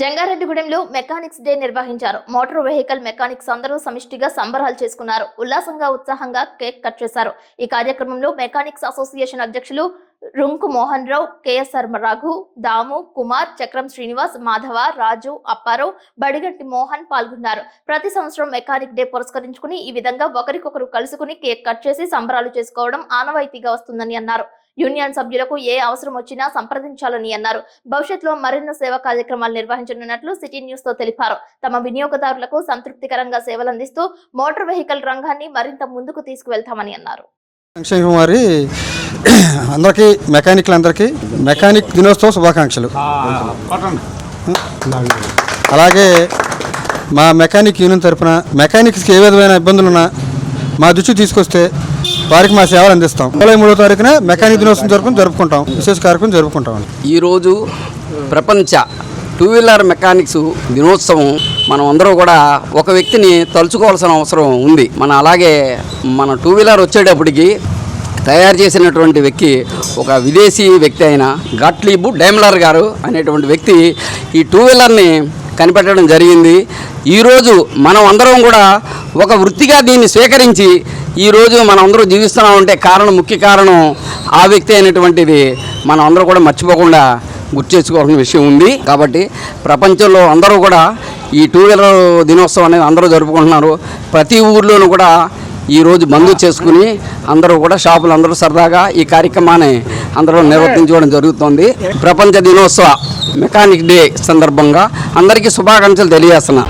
జంగారెడ్డిగూడెంలో mechanics day నిర్వహించారు. Motor vehicle mechanics అందరూ సమిష్టిగా సంబరాలు చేసుకున్నారు. ఉల్లాసంగా ఉత్సాహంగా కేక్ కట్ చేశారు. ఈ కార్యక్రమంలో మెకానిక్స్ అసోసియేషన్ అధ్యక్షులు రుంకు మోహన్ రావు కేఎస్ఆర్ రఘు దాము కుమార్ చక్రం శ్రీనివాస్ మాధవ రాజు అప్పారావు బడిగంటి మోహన్ పాల్గొన్నారు. ప్రతి సంవత్సరం మెకానిక్ డే పురస్కరించుకుని ఈ విధంగా ఒకరికొకరు కలుసుకుని కేక్ కట్ చేసి సంబరాలు చేసుకోవడం ఆనవాయితీగా వస్తుందని అన్నారు. యూనియన్ సభ్యులకు ఏ అవసరం వచ్చినా సంప్రదించాలని అన్నారు. భవిష్యత్తులో మరిన్ని సేవా కార్యక్రమాలు నిర్వహించనున్నట్లు సిటీ న్యూస్తో తెలిపారు. తమ వినియోగదారులకు సంతృప్తికరంగా సేవలందిస్తూ మోటార్ వెహికల్ రంగాన్ని మరింత ముందుకు తీసుకువెళ్తామని అన్నారు. సంక్షేమ కుమారి అందరికీ మెకానిక్లందరికీ మెకానిక్ దినోత్సవ శుభాకాంక్షలు. అలాగే మా మెకానిక్ యూనియన్ తరపున మెకానిక్స్కి ఏ విధమైన ఇబ్బందులు ఉన్నా మా దృష్టికి తీసుకొస్తే వారికి మా సేవలు అందిస్తాం. జూలై మూడో తారీఖున మెకానిక్ దినోత్సవం జరుపుకుని జరుపుకుంటాం. విశేష కార్యక్రమం జరుపుకుంటాం ఈరోజు ప్రపంచ టూ వీలర్ మెకానిక్స్ దినోత్సవం మనం అందరూ కూడా ఒక వ్యక్తిని తలుచుకోవాల్సిన అవసరం ఉంది. మన అలాగే మన టూ వీలర్ వచ్చేటప్పటికి తయారు చేసినటువంటి వ్యక్తి ఒక విదేశీ వ్యక్తి అయిన గట్లీబు డైమ్లర్ గారు అనేటువంటి వ్యక్తి ఈ టూ వీలర్ని కనిపెట్టడం జరిగింది. ఈరోజు మనం అందరం కూడా ఒక వృత్తిగా దీన్ని స్వీకరించి ఈరోజు మనం అందరూ జీవిస్తున్నామంటే కారణం ముఖ్య కారణం ఆ వ్యక్తి అయినటువంటిది మనం అందరూ కూడా మర్చిపోకుండా గుర్తు చేసుకోవాల్సిన విషయం ఉంది. కాబట్టి ప్రపంచంలో అందరూ కూడా ఈ టూ వీలర్ దినోత్సవం అనేది అందరూ జరుపుకుంటున్నారు. ప్రతి ఊర్లోనూ కూడా ఈరోజు బంద్ చేసుకుని అందరూ కూడా షాపులు అందరూ సరదాగా ఈ కార్యక్రమాన్ని అందరూ నిర్వర్తించుకోవడం జరుగుతోంది. ప్రపంచ దినోత్సవ మెకానిక్ డే సందర్భంగా అందరికీ శుభాకాంక్షలు తెలియజేస్తున్నా.